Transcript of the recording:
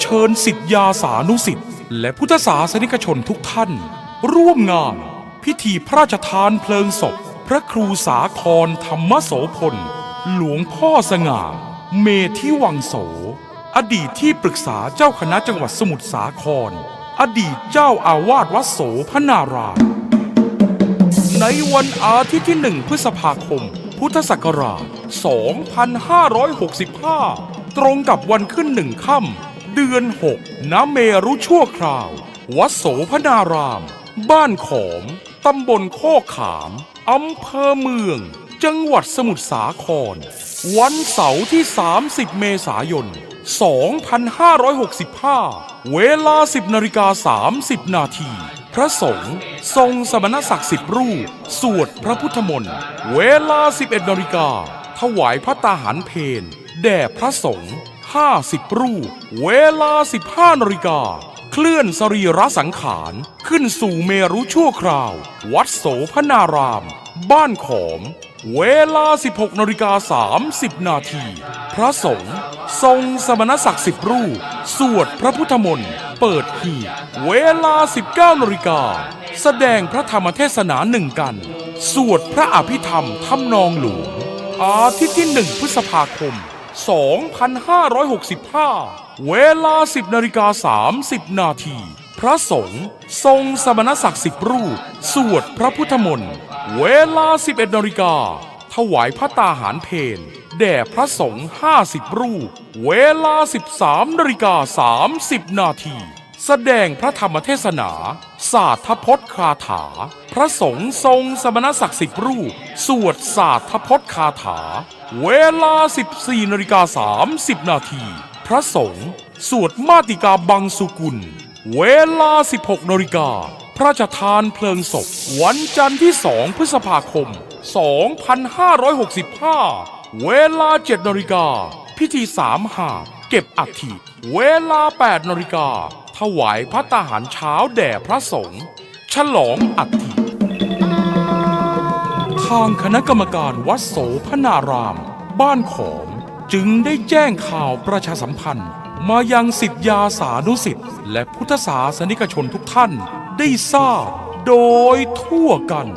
เชิญสิทธยาสานุสิทธิ์และพุทธศาสนิกชนทุกท่าน ร่วมงาน พิธีพระราชทานเพลิงศพ พระครูสาครธรรมโสพล หลวงพ่อสง่า เมธิวังโส อดีตที่ปรึกษาเจ้าคณะจังหวัดสมุทรสาคร อดีตเจ้าอาวาสวัดโสพนารามในวันอาทิตย์ที่1พฤษภาคม พุทธศักราช 2565 ตรงกับวันขึ้นหนึ่งค่ำ เดือน6น้ำเมรุชั่วคราว วัดโสพนาราม บ้านขอม ตำบลโคกขาม อำเภอเมือง จังหวัดสมุทรสาคร วันเสาร์ที่ 30 เมษายน 2565 เวลา 10นาฬิกา30 นาทีพระสงฆ์ทรงสมณศักดิ์สิบรูป สวดพระพุทธมนต์ เวลา 11นาฬิกา ถวายพระตาหารเพนแด่พระสงฆ์ 50 รูป เวลา 15นาฬิกา เคลื่อนสรีระสังขาร ขึ้นสู่เมรุชั่วคราว วัดโสพนาราม บ้านขอม เวลา 16นาฬิกา30 นาที พระสงฆ์ทรงสมณศักดิ์สิบรูป สวดพระพุทธมนต์ เปิดหีบเวลา 19นาฬิกา แสดงพระธรรมเทศนาหนึ่งกัน สวดพระอภิธรรมทำนองหลวงอาทิตย์ที่1พฤษภาคม 2565 เวลา 10นาฬิกา30 นาที พระสงฆ์ทรงสมณศักดิ์สิบรูป สวดพระพุทธมนต์ เวลา 11นาฬิกา ถวายพระตาหารเพนแด่พระสงฆ์50 รูป เวลา 13นาฬิกา30 นาที แสดงพระธรรมเทศนา ศาสตรพจน์คาถา พระสงฆ์ทรงสมณศักดิ์สิบรูป สวดศาสตรพจน์คาถา เวลา 14นาฬิกา30 นาที พระสงฆ์สวดมาติกาบังสุกุล เวลา 16นาฬิกาพระราชทานเพลิงศพ วันจันทร์ที่ 2 พฤษภาคม 2565 เวลา 7นาฬิกาพิธีสามหาบเก็บอัฐิเวลา 8นาฬิกา ถวายพระตาหารเช้าแด่พระสงฆ์ฉลองอัฐิทางคณะกรรมการวัดโสพนาราม บ้านขอมจึงได้แจ้งข่าวประชาสัมพันธ์ มายังสิทธยาสานุสิทธิ์และพุทธศาสนิกชนทุกท่านได้ทราบโดยทั่วกัน